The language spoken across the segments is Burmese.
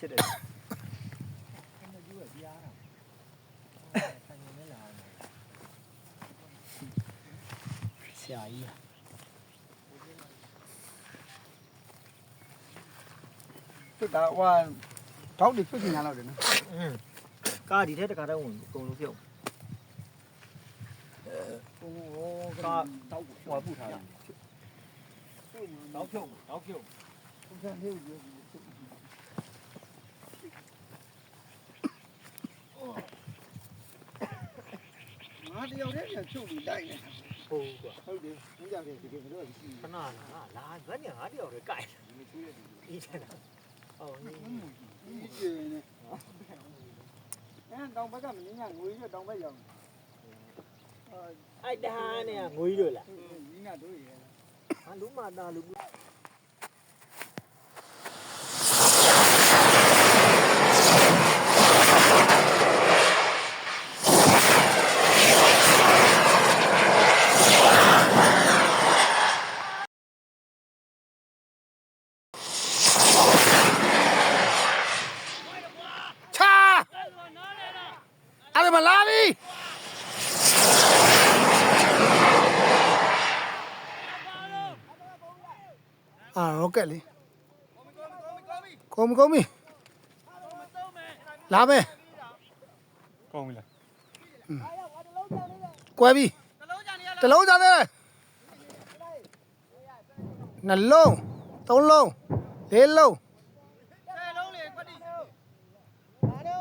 ဖြစ်တယ်ဆရာကြီးဖြစ်တာဟိုတောက်တွေဖြစ်နေတာလောက်တယ်နော်ကားဒီထက်တခါတော့ဝင်အကုန်လုံးပြုတ်ဟိုကားတောက်ဟိုပူထားတယ်တောက်ပြုတ်တောက်ပြုတ်ဟုတ်ကဲ့ဟို ငါတယောက်တည်းပြန်ချုပ်ပြီးတိုက်နေတာဟုတ်ကွာဟုတ်တယ်ဘုရားကတကယ်မလို့ရှိခဏလာလာဘယ်ညငါတယောက်တည်းကြိုက်အေးချင်တာဟုတ်နင်းဘူးဒီကျနေအဲတောင်ဘက်ကမင်းကငွေရတောင်ဘက်ရောက်အိုက်တဟာနဲ့ငွေတို့လားမင်းကတို့ရဟာလူမသားလူ အာဟုတ်ကဲ့လေကောမကောမီလာမယ်ကောင်းပြီလားကွဲပြီတလုံးကြသေးတယ်နှလုံးသုံးလုံးလေးလုံး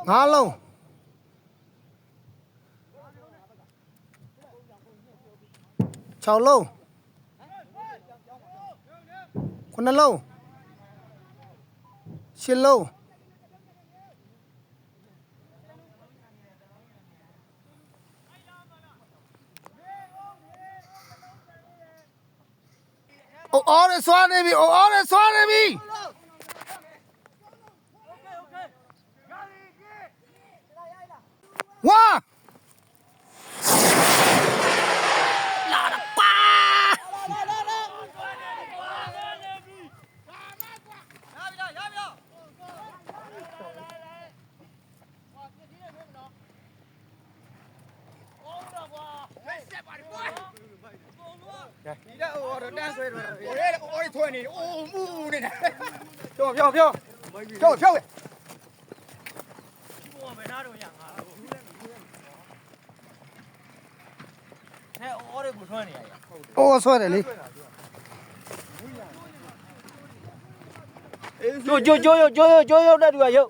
ငါးလုံး ၆လုံးခုနှစ်လုံးရှစ်လုံးအိုးအော်ရဆွာနေပြီအိုးအော်ရဆွာနေပြီဝါလာရပါ ဒီတော့ဟိုတော့တန်းဆွဲတော့ဟိုရဲအော်ရီထွဲနေအိုးမူးနေတာဖြောဖြောဖြောဖြောဖြောဘယ်နာတော့ရငါဟဲ့အော်ရကိုထွန်းနေရရအိုးဆွဲတယ်လေကျိုးကျိုးကျိုးကျိုးကျိုးရုပ်တဲ့သူကရုပ်